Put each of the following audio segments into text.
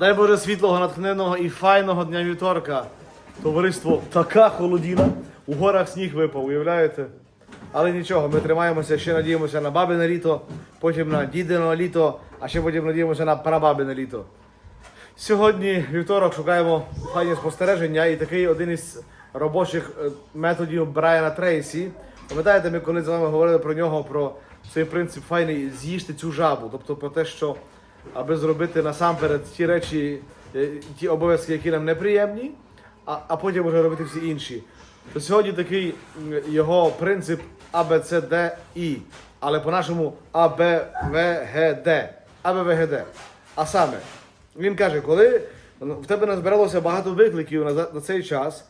Дай Боже світлого, натхненного і файного дня вівторка. Товариство така холодіна. У горах сніг випав, уявляєте? Але нічого, ми тримаємося, ще надіємося на бабине літо, потім на дідине літо, а ще потім надіємося на прабабине літо. Сьогодні вівторок шукаємо файні спостереження і такий один із робочих е, методів Брайана Трейсі. Пам'ятаєте, ми коли з вами говорили про нього, про цей принцип файний з'їжте цю жабу, тобто про те, що аби зробити насамперед ті речі, е, ті обов'язки, які нам неприємні, а, а потім вже робити всі інші. То сьогодні такий його принцип А, Б, С, Д, І, але по-нашому А, Б, В, Г, Д. А, Б, В, Г, Д. А саме, він каже, коли в тебе назбиралося багато викликів на, на цей час,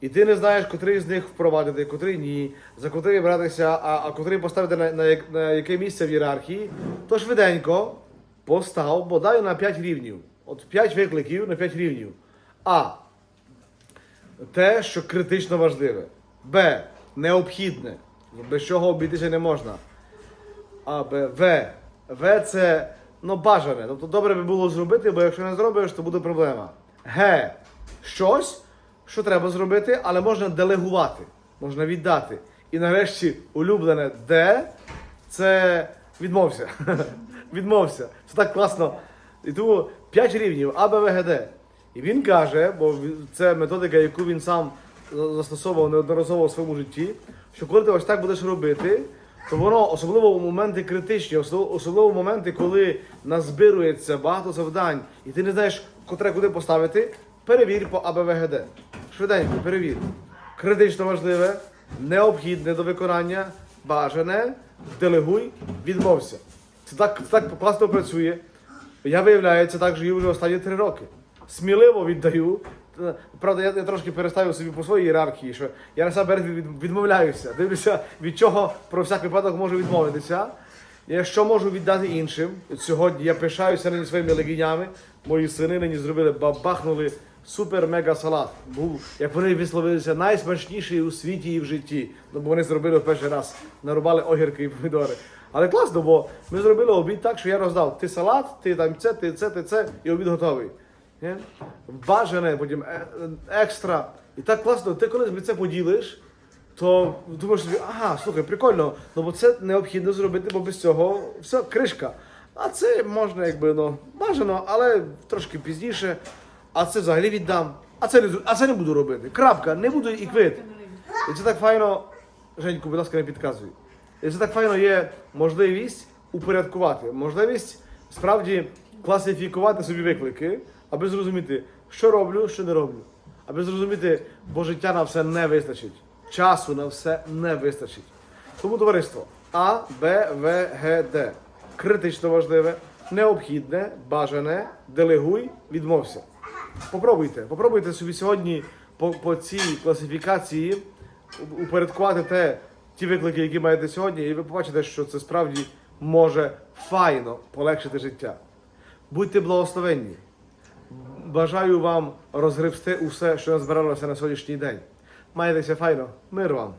і ти не знаєш, котрий з них впровадити, котрий ні, за котрий братися, а, а котрий поставити на, на, на яке місце в ієрархії, то швиденько постав бодай на 5 рівнів. От 5 викликів на 5 рівнів. А. Те, що критично важливе. Б. Необхідне. Без чого обійтися не можна. А, Б, В. В це ну, бажане. Тобто добре би було зробити, бо якщо не зробиш, то буде проблема. Г. Щось, що треба зробити, але можна делегувати, можна віддати. І нарешті улюблене Д це відмовся. відмовся. Це так класно. І тому 5 рівнів А, Б, В, Г, Д. І він каже, бо це методика, яку він сам застосовував неодноразово у своєму житті, що коли ти ось так будеш робити, то воно особливо у моменти критичні, особливо в моменти, коли назбирується багато завдань, і ти не знаєш, котре куди поставити, перевір по АБВГД. Швиденько, перевір. Критично важливе, необхідне до виконання, бажане, делегуй, відмовся. Це так, це так класно працює. Я виявляю, так живу вже останні три роки. Сміливо віддаю. Правда, я, я трошки переставив собі по своїй ієрархії, що я насамперед від, відмовляюся. Дивлюся, від чого про всяк випадок можу відмовитися. Якщо можу віддати іншим, сьогодні я пишаюся нині своїми легінями. Мої сини нині зробили, бабахнули супер-мега салат. Був, як вони висловилися, найсмачніший у світі і в житті. Ну, бо вони зробили перший раз, нарубали огірки і помідори. Але класно, бо ми зробили обід так, що я роздав ти салат, ти там це, ти це, ти це, і обід готовий. Ні? Бажане, потім е- е- екстра. І так класно, ти коли це поділиш, то думаєш собі, ага, слухай, прикольно, ну бо це необхідно зробити, бо без цього все, кришка. А це можна, якби ну, бажано, але трошки пізніше. А це взагалі віддам. А це не, а це не буду робити. Крапка, не буду і квит. І це так файно. Женьку, будь ласка, не підказуй. І це так файно є можливість упорядкувати, можливість справді класифікувати собі виклики, аби зрозуміти, що роблю, що не роблю. Аби зрозуміти, бо життя на все не вистачить. Часу на все не вистачить. Тому товариство А, Б, В, Г, Д. Критично важливе, необхідне, бажане, делегуй, відмовся. Попробуйте, попробуйте собі сьогодні по, по цій класифікації упорядкувати те, ті виклики, які маєте сьогодні, і ви побачите, що це справді може файно полегшити життя. Будьте благословенні. Бажаю вам розгребсти усе, що назбиралося на сьогоднішній день. Майтеся файно, мир вам!